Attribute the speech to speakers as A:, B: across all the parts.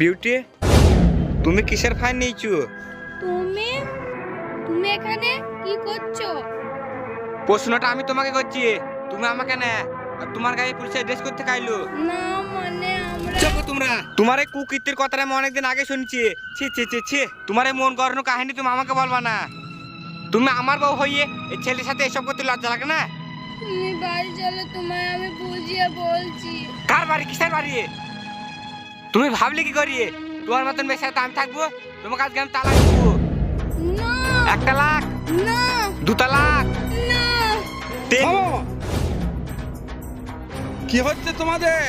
A: Beauty তুমি কিসের fine নিয়েছো?
B: তুমি তুমি এখানে কি করছ?
A: প্রশ্নটা আমি তোমাকে করছি তুমি আমাকে না। আর তোমার গায়ে পুলিশের ড্রেস করতে খাইলো।
B: না মানে আমরা
A: চুপ তোমরা। তোমার এই কুকীর্তির কথাটা আমি অনেকদিন আগে শুনছি। ছি ছি ছি ছি তোমার এই মন করানো কাহিনী তুমি আমাকে বলবা না। তুমি আমার বউ হইয়ে এই ছেলের সাথে এসব করতে লজ্জা লাগে না?
B: তুমি বাড়ি চলো তোমায় আমি বুঝিয়ে বলছি।
A: কার বাড়ি? কিসের বাড়ি? তুমি ভাবলে কি করি তোমার মতন বেশি তো আমি থাকব? তোমাকে আজকে আমি তালাক দেবো।
B: না।
A: একটা লাখ।
B: না।
A: দুটা লাখ।
B: না।
A: তিন
C: থামো। কি হচ্ছে তোমাদের?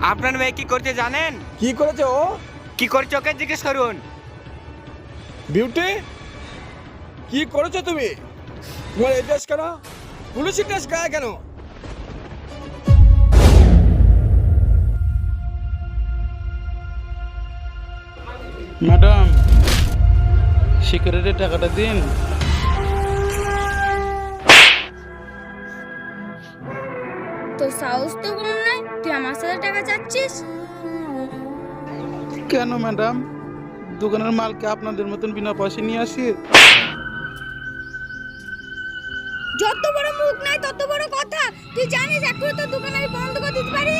A: আপনার মেয়ে কি করছে জানেন?
C: কি করেছে ও?
A: কি করছে ওকে জিজ্ঞেস করুন।
C: বিউটি কি করেছ তুমি? তোমার এই ড্রেস কেন? পুলিশি ড্রেস গায়ে কেন?
D: ম্যাডাম সিকিউরিটির টাকাটা দিন।
B: তোর সাহস তো কম নয় তুই আমার সাথে টাকা চাচ্ছিস?
D: কেন ম্যাডাম? দোকানের মালকে আপনাদের মতন বিনা পয়সা নিয়ে আসি?
B: যত বড় মুখ নাই তত বড় কথা। তুই জানিস এখন তোর দোকান আমি বন্ধ করে দিতে পারি?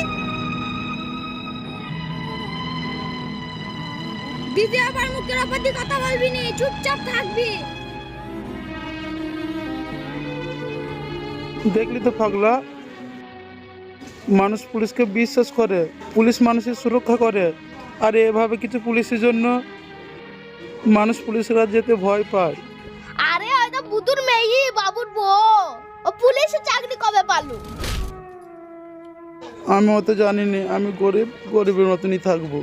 B: দ্বিতীয়বার মুখের ওপর দিয়ে কথা বলবি নি চুপচাপ থাকবি।
D: দেখলি তো পাগলা? মানুষ পুলিশকে বিশ্বাস করে পুলিশ মানুষের সুরক্ষা করে আর এভাবে কিছু পুলিশের জন্য মানুষ পুলিশরা যেতে ভয় পায়।
E: আরে হয়তো বুতুর মেয়ে বাবুর বউ। ও পুলিশে চাকরি কবে পালু?
D: আমি অত জানি না আমি গরিব গরিবের মতনই থাকব।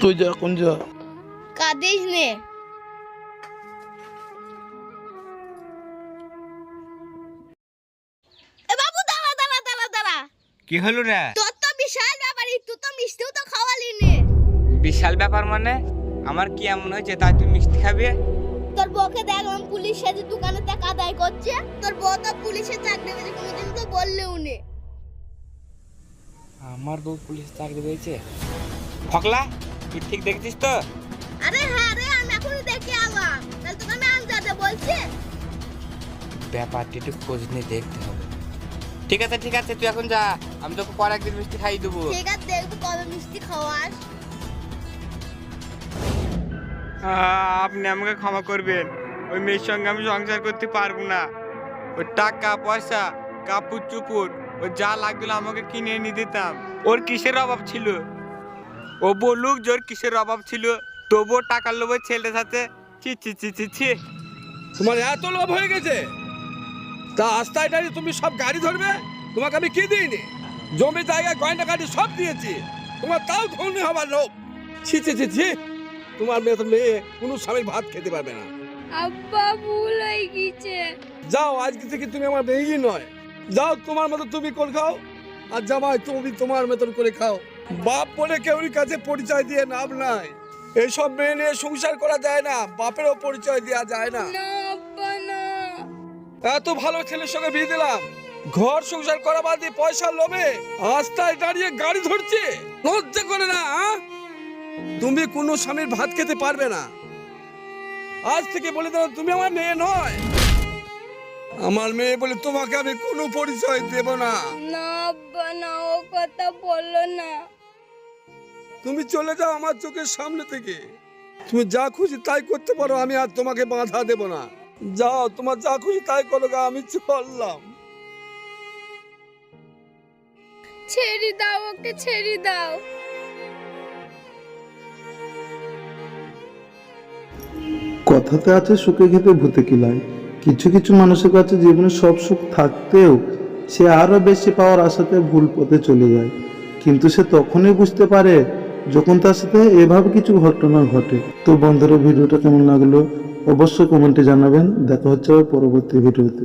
D: তুই যা কোন যা।
E: কাঁদিস নে। এ বাবু দাঁড়া দাঁড়া দাঁড়া দাঁড়া।
A: কি হলো রে?
E: তোর তো বিশাল ব্যাপার তুই তো মিষ্টিও তো খাওয়ালি নে।
A: বিশাল ব্যাপার মানে? আমার কি এমন হয়েছে? তাই তুই মিষ্টি খাবে?
E: তোর বউকে দেখলাম পুলিশ সেজে দোকানে টাকা আদায় করছে। তোর বউ তো পুলিশের চাকরি পেয়েছে কোনোদিন তো বললেও নে।
A: আমার বউ পুলিশ চাকরি পেয়েছে? ফকলা? তুই ঠিক দেখছিস তো?
E: আরে হ্যাঁ রে আমি এখনই দেখে এলাম। তাহলে তোকে আমি আনজাতে বলছি।
A: ব্যাপারটি একটু খোঁজ নিয়ে দেখতে হবে। ঠিক আছে ঠিক আছে তুই এখন যা। আমি তোকে পরে একদিন মিষ্টি খাইয়ে দেবো।
E: ঠিক আছে দেখব কবে মিষ্টি খাওয়াস
A: আপনি আমাকে ক্ষমা করবেন। ওই মেয়ের সঙ্গে আমি সংসার করতে পারব না। ওই টাকা পয়সা কাপড় চুপুর ও যা লাগল আমাকে কিনে এনে দিতাম। ওর কিসের অভাব ছিল? ও বলুক জোর কিসের অভাব ছিল? তবুও টাকার লোভে ছেলের সাথে ছি ছি ছি ছি ছি।
C: তোমার এত লোভ হয়ে গেছে? তা রাস্তায় দাঁড়িয়ে তুমি সব গাড়ি ধরবে? তোমাকে আমি কি দিইনি? জমি জায়গা গয়না গাড়ি সব দিয়েছি। তোমার তাও ধনী হবার লোভ। ছি ছি ছি ছি। তোমার মেয়ে তো মেয়ে কোনো স্বামীর ভাত খেতে পারবে না।
B: আব্বা ভুল হয়ে গেছে।
C: যাও আজকে থেকে তুমি আমার মেয়েই নয়। যাও তোমার মতো তুমি করে খাও। আর জামাই তুমি তোমার মতন করে খাও। বাপ বলে কেউর কাছে পরিচয় দিয়ে নাম নাই। এইসব মেয়ে নিয়ে সংসার করা যায় না বাপেরও পরিচয় দেওয়া যায় না। এত ভালো ছেলের সঙ্গে বিয়ে দিলাম। ঘর সংসার করা বাদ দিয়ে পয়সা লোভে রাস্তায় দাঁড়িয়ে গাড়ি ধরছে। লজ্জা করে না তুমি কোনো স্বামীর ভাত খেতে পারবে না। আজ থেকে বলে দিলাম তুমি আমার মেয়ে নয়। আমার মেয়ে বলে তোমাকে আমি কোনো পরিচয় দেব না।
B: না আব্বা না ও কথা বলল না।
C: তুমি চলে যাও আমার চোখের সামনে থেকে। তুমি যা খুশি তাই করতে পারো আমি আর তোমাকে বাধা দেব না। যাও তোমার যা খুশি তাই করো গা, আমি চললাম।
B: ছেড়ে দাও ওকে ছেড়ে দাও।
F: কথাতে আছে সুখে খেতে ভূতে কিলায়। কিছু কিছু মানুষের কাছে জীবনে সব সুখ থাকতেও সে আরও বেশি পাওয়ার আশাতে ভুল পথে চলে যায়। কিন্তু সে তখনই বুঝতে পারে যখন তার সাথে এভাবে কিছু ঘটনা ঘটে। তো বন্ধুরা, ভিডিওটা কেমন লাগল? অবশ্যই কমেন্টে জানাবেন। দেখা হচ্ছে পরবর্তী ভিডিওতে।